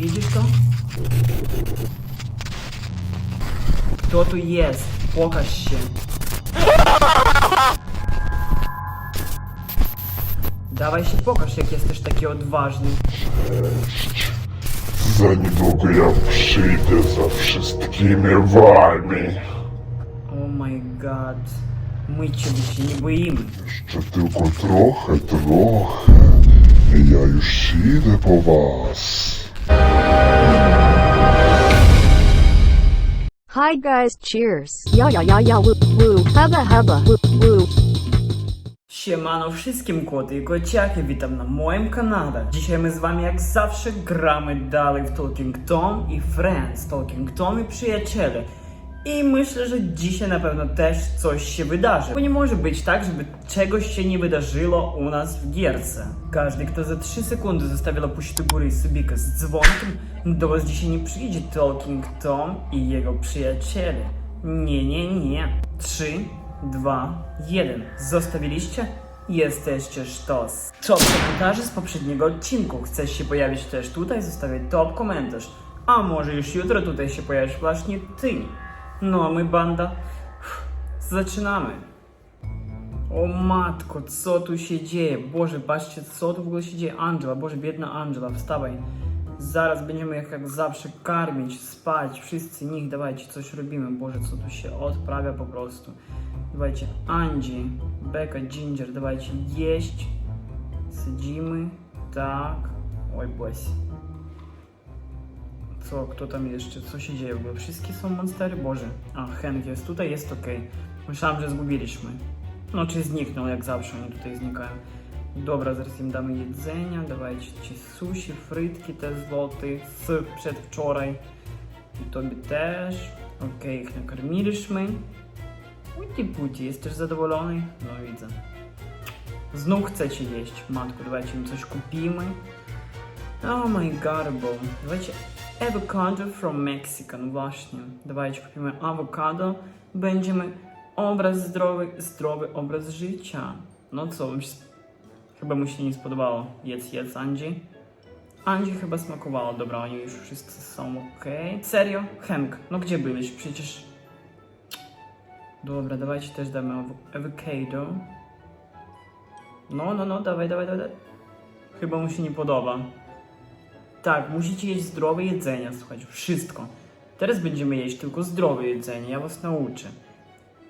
Widzisz to? Kto tu jest? Pokaż się. Dawaj się pokaż, jak jesteś taki odważny. Za niedługo ja przyjdę za wszystkimi wami. Oh my god. My ciebie się nie boimy. Jeszcze tylko trochę, trochę. I ja już idę po was. Hi guys, cheers. Yeah, yeah, yeah, yeah, woo, woo, hubba, hubba, woo, woo. Siemano wszystkim koty i kociaki, witam na moim kanale. Dzisiaj my z wami jak zawsze gramy dalej w Talking Tom i Friends, Talking Tom i przyjaciele. I myślę, że dzisiaj na pewno też coś się wydarzy. Bo nie może być tak, żeby czegoś się nie wydarzyło u nas w gierce. Każdy, kto za 3 sekundy zostawi lapuś do góry i subika z dzwonkiem, do was dzisiaj nie przyjdzie Talking Tom i jego przyjaciele. Nie, nie, nie. 3, 2, 1. Zostawiliście? Jesteście sztos. Top komentarzy z poprzedniego odcinku. Chcesz się pojawić też tutaj? Zostawię top komentarz. A może już jutro tutaj się pojawisz właśnie ty. No a my banda. Zaczynamy. O matko, co tu się dzieje? Boże, patrzcie, co tu w ogóle się dzieje? Angela, Boże, biedna Angela, wstawaj. Zaraz będziemy jak, jak zawsze karmić, spać, wszyscy nich, dawajcie, coś robimy. Boże, co tu się odprawia po prostu. Dawajcie, Angie, Becca, Ginger, dawajcie jeść. Siedzimy, tak. Oj, boś. Co, kto tam jeszcze? Co się dzieje w? Wszystkie są monstery? Boże. A, Henk jest tutaj, jest ok. Myślałem, że zgubiliśmy. No, czy zniknął, jak zawsze oni tutaj znikają. Dobra, zaraz im damy jedzenia, dawajcie ci sushi, frytki te złote z przedwczoraj. I tobie też. Okej, ich nakarmiliśmy. Uti puti, jesteś zadowolony? No widzę. Znów chcecie jeść. Matko, dawajcie im coś kupimy. Oh my garbo. Dawajcie avocado from Mexico. No właśnie. Dawajcie kupimy awokado. Będziemy obraz zdrowy, zdrowy obraz życia. No co, chyba mu się nie spodobało. Jedz, jedz, Angie. Angie chyba smakowało. Dobra, oni już wszyscy są ok. Serio? Henk, no gdzie byłeś? Przecież... Dobra, dawajcie też damy awo- avocado. No, no, no, dawaj, dawaj. dawaj. Chyba mu się nie podoba. Tak, musicie jeść zdrowe jedzenie, słuchajcie, wszystko. Teraz będziemy jeść tylko zdrowe jedzenie, ja was nauczę.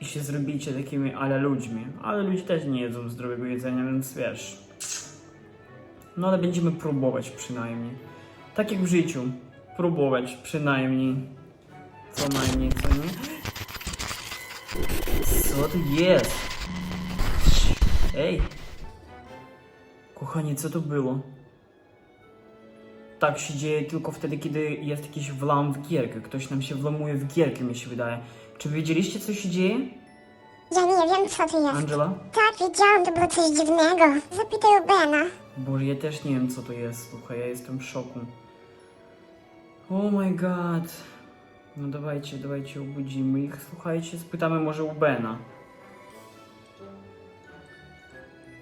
I się zrobicie takimi ale ludźmi. Ale ludzie też nie jedzą zdrowego jedzenia, więc wiesz. No ale będziemy próbować przynajmniej. Tak jak w życiu. Próbować przynajmniej. Co najmniej, co nie? Co to jest? Ej! Kochanie, co to było? Tak się dzieje tylko wtedy, kiedy jest jakiś wlam w gierkę. Ktoś nam się wlamuje w gierkę, mi się wydaje. Czy wiedzieliście, co się dzieje? Ja nie wiem, co to jest. Angela? Tak, widziałam, to było coś dziwnego. Zapytaj o Bena. Boże, ja też nie wiem, co to jest. Słuchaj, ja jestem w szoku. Oh my god. No dawajcie, dawajcie, obudzimy ich. Słuchajcie, spytamy może u Bena.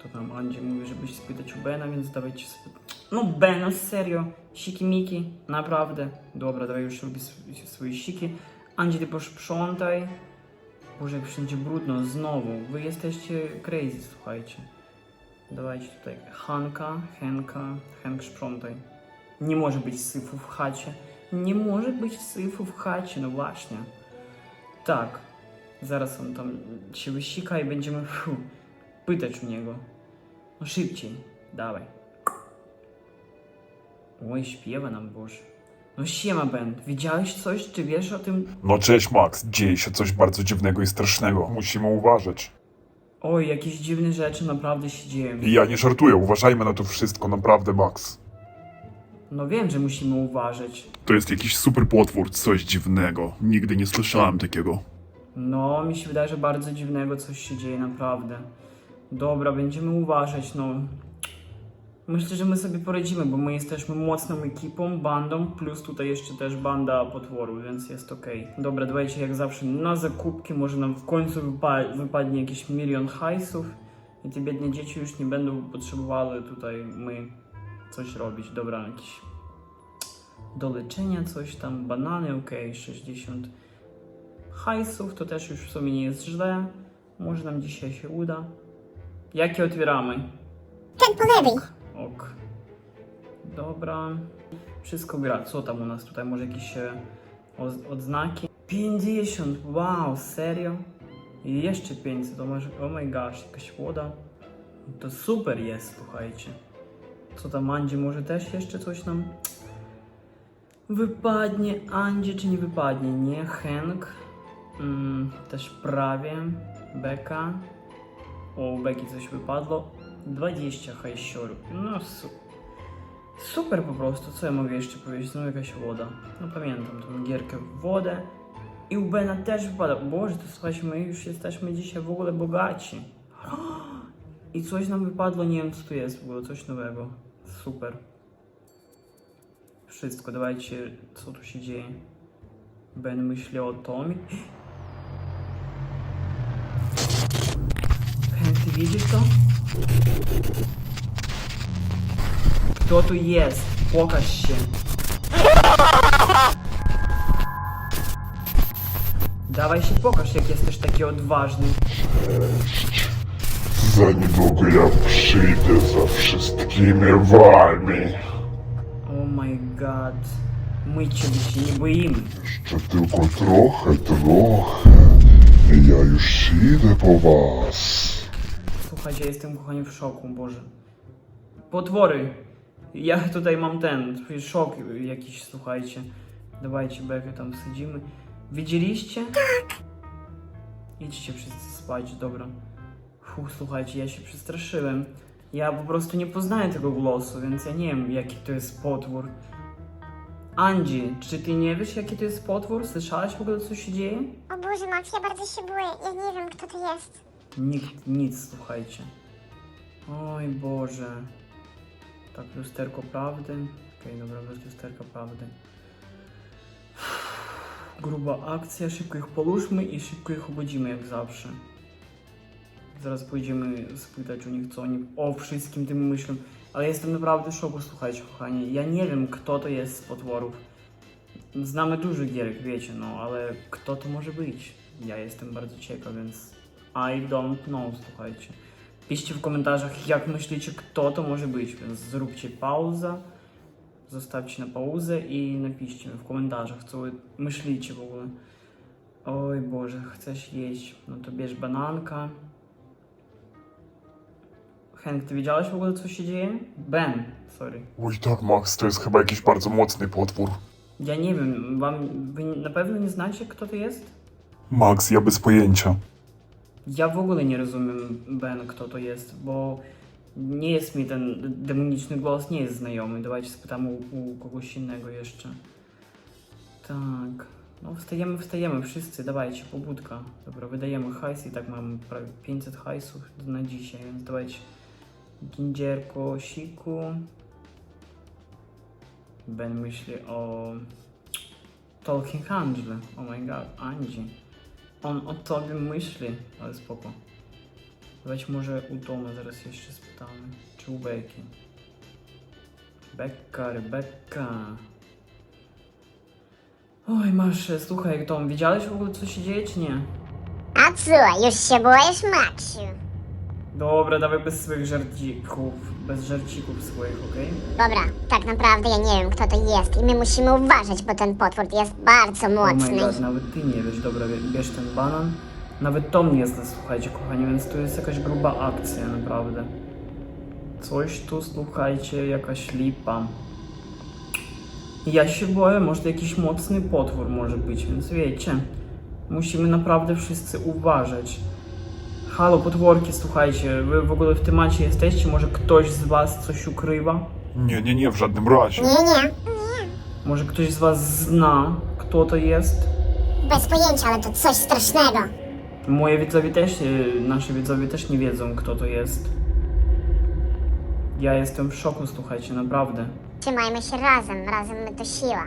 To tam Andzie mówi, żebyś spytać u Bena, więc dawajcie spytać. No Bena, serio. Siki miki, naprawdę. Dobra, dawaj już robi sw- swoje siki. Andzie, ty posprzątaj. Boże, jak wszędzie brudno, znowu. Wy jesteście crazy, słuchajcie. Dawajcie tutaj Hanka, Henka, Henk sprzątaj. Nie może być syfu w chacie. Nie może być syfu w chacie, no właśnie. Tak. Zaraz on tam się wysika i będziemy pytać u niego. No szybciej, dawaj. Oj, śpiewa nam Boże. No siema Ben, widziałeś coś? Czy wiesz o tym? No cześć Max, dzieje się coś bardzo dziwnego i strasznego. Musimy uważać. Oj, jakieś dziwne rzeczy naprawdę się dzieją. I ja nie żartuję, uważajmy na to wszystko, naprawdę Max. No wiem, że musimy uważać. To jest jakiś super potwór, coś dziwnego. Nigdy nie słyszałem takiego. No, mi się wydaje, że bardzo dziwnego coś się dzieje, naprawdę. Dobra, będziemy uważać, no. Myślę, że my sobie poradzimy, bo my jesteśmy mocną ekipą, bandą, plus tutaj jeszcze też banda potworów, więc jest okej. Dobra, dawajcie jak zawsze na zakupki, może nam w końcu wypa- wypadnie jakiś milion hajsów i te biedne dzieci już nie będą potrzebowały tutaj my coś robić. Dobra, jakiś do leczenia coś tam, banany, okej, 60 hajsów, to też już w sumie nie jest źle. Może nam dzisiaj się uda. Jakie otwieramy? Ten po lewej. Ok. Dobra. Wszystko gra. Co tam u nas tutaj? Może jakieś odznaki? 50! Wow, serio? I jeszcze 500. To może, oh my gosh, jakaś woda. To super jest, słuchajcie. Co tam, Andzi, może też jeszcze coś nam wypadnie? Andzi, czy nie wypadnie? Nie, Hank. Mm, też prawie. Beka. O, Beki coś wypadło. 20 hajsiorów. No su super po prostu. Co ja mogę jeszcze powiedzieć? No jakaś woda. No pamiętam tą gierkę w wodę. I u Bena też wypada. Boże, to słuchajcie, my już jesteśmy dzisiaj w ogóle bogaci. I coś nam wypadło, nie wiem co tu jest w coś nowego. Super. Wszystko, dawajcie, co tu się dzieje. Ben myśli o Tomie. Hank, ty to? Kto tu jest? Pokaż się. Dawaj się pokaż, jak jesteś taki odważny. Za niedługo ja przyjdę za wszystkimi wami. Oh my god. My ciebie się nie boimy. Jeszcze tylko trochę, trochę. I ja już idę po was. Słuchajcie, jestem kochani w szoku, Boże. Potwory! Ja tutaj mam ten, szok jakiś, słuchajcie. Dawajcie bekę tam wsadzimy. Widzieliście? Tak. Idźcie wszyscy spać, dobra. Fuh, słuchajcie, ja się przestraszyłem. Ja po prostu nie poznaję tego głosu, więc ja nie wiem, jaki to jest potwór. Andzi, czy ty nie wiesz, jaki to jest potwór? Słyszałaś w ogóle, co się dzieje? O Boże, Max, ja bardzo się boję. Ja nie wiem, kto to jest. Nikt, nic, słuchajcie. Oj Boże. Tak, lusterko prawdy. Okej, dobra, bez lusterka prawdy. Gruba akcja, szybko ich połóżmy i szybko ich obudzimy jak zawsze. Zaraz pójdziemy spytać u nich, co oni o wszystkim tym myślą. Ale jestem naprawdę w szoku, słuchajcie, kochani. Ja nie wiem, kto to jest z potworów. Znamy dużo gierek, wiecie, no, ale kto to może być? Ja jestem bardzo ciekaw, więc I don't know, słuchajcie. Piszcie w komentarzach, jak myślicie, kto to może być, więc zróbcie pauzę, zostawcie na pauzę i napiszcie mi w komentarzach, co wy myślicie w ogóle. Oj Boże, chcesz jeść, no to bierz bananka. Henk, ty wiedziałeś w ogóle, co się dzieje? Ben, sorry. Oj tak, Max, to jest chyba jakiś bardzo mocny potwór. Ja nie wiem, wam, wy na pewno nie znacie, kto to jest? Max, ja bez pojęcia. Ja w ogóle nie rozumiem, Ben, kto to jest, bo nie jest mi ten demoniczny głos, nie jest znajomy. Dawajcie spytam u, u kogoś innego jeszcze. Tak. No wstajemy, wstajemy wszyscy, dawajcie, pobudka. Dobra, wydajemy hajs i tak mam prawie 500 hajsów na dzisiaj, więc dawajcie. Gindzierko, siku. Ben myśli o Talking Handle. Oh my god, Angie. On o tobie myśli, ale spoko. Weź może u Toma zaraz jeszcze spytamy. Czy u Beki? Beka, Rebeka. Oj, masz, słuchaj, Tom, widziałeś w ogóle co się dzieje, czy nie? A co, już się boisz, Maxiu? Dobra, dawaj bez swoich żarcików, bez żarcików swoich, okej? Dobra, tak naprawdę ja nie wiem, kto to jest i my musimy uważać, bo ten potwór jest bardzo Oh my mocny. god, nawet ty nie wiesz, dobra, bie- bierz ten banan. Nawet Tom nie zna, słuchajcie, kochani, więc tu jest jakaś gruba akcja, naprawdę. Coś tu, słuchajcie, jakaś lipa. Ja się boję, może to jakiś mocny potwór może być, więc wiecie, musimy naprawdę wszyscy uważać. Halo, potworki, słuchajcie, wy w ogóle w temacie jesteście? Może ktoś z was coś ukrywa? Nie, nie, nie, w żadnym razie. Nie, nie, Może ktoś z was zna, kto to jest? bez pojęcia, ale to coś strasznego. Moje widzowie też, y, nasi widzowie też nie wiedzą, kto to jest. Ja jestem w szoku, słuchajcie, naprawdę. Trzymajmy się razem, razem my to siła.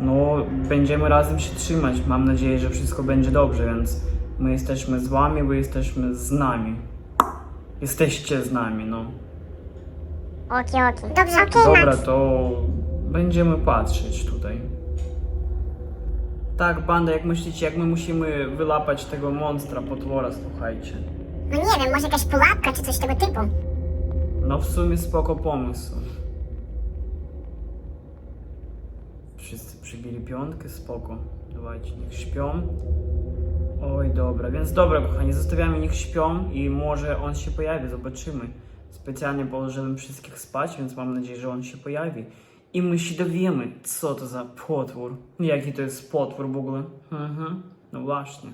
No, będziemy razem się trzymać. Mam nadzieję, że wszystko będzie dobrze, więc my jesteśmy z wami, wy jesteśmy z nami. Jesteście z nami, no. Oki, oki. Dobrze, okej, Dobra, Max. to Będziemy patrzeć tutaj. Tak, banda, jak myślicie, jak my musimy wylapać tego monstra potwora, słuchajcie. No nie wiem, może jakaś pułapka czy coś tego typu. No w sumie spoko pomysł. Wszyscy przybili piątkę, spoko. Dawajcie, niech śpią. Oj, dobra, więc dobra, kochani, zostawiamy, niech śpią i może on się pojawi, zobaczymy. Specjalnie położyłem wszystkich spać, więc mam nadzieję, że on się pojawi. I my się dowiemy, co to za potwór. Jaki to jest potwór w ogóle. Mhm, no właśnie.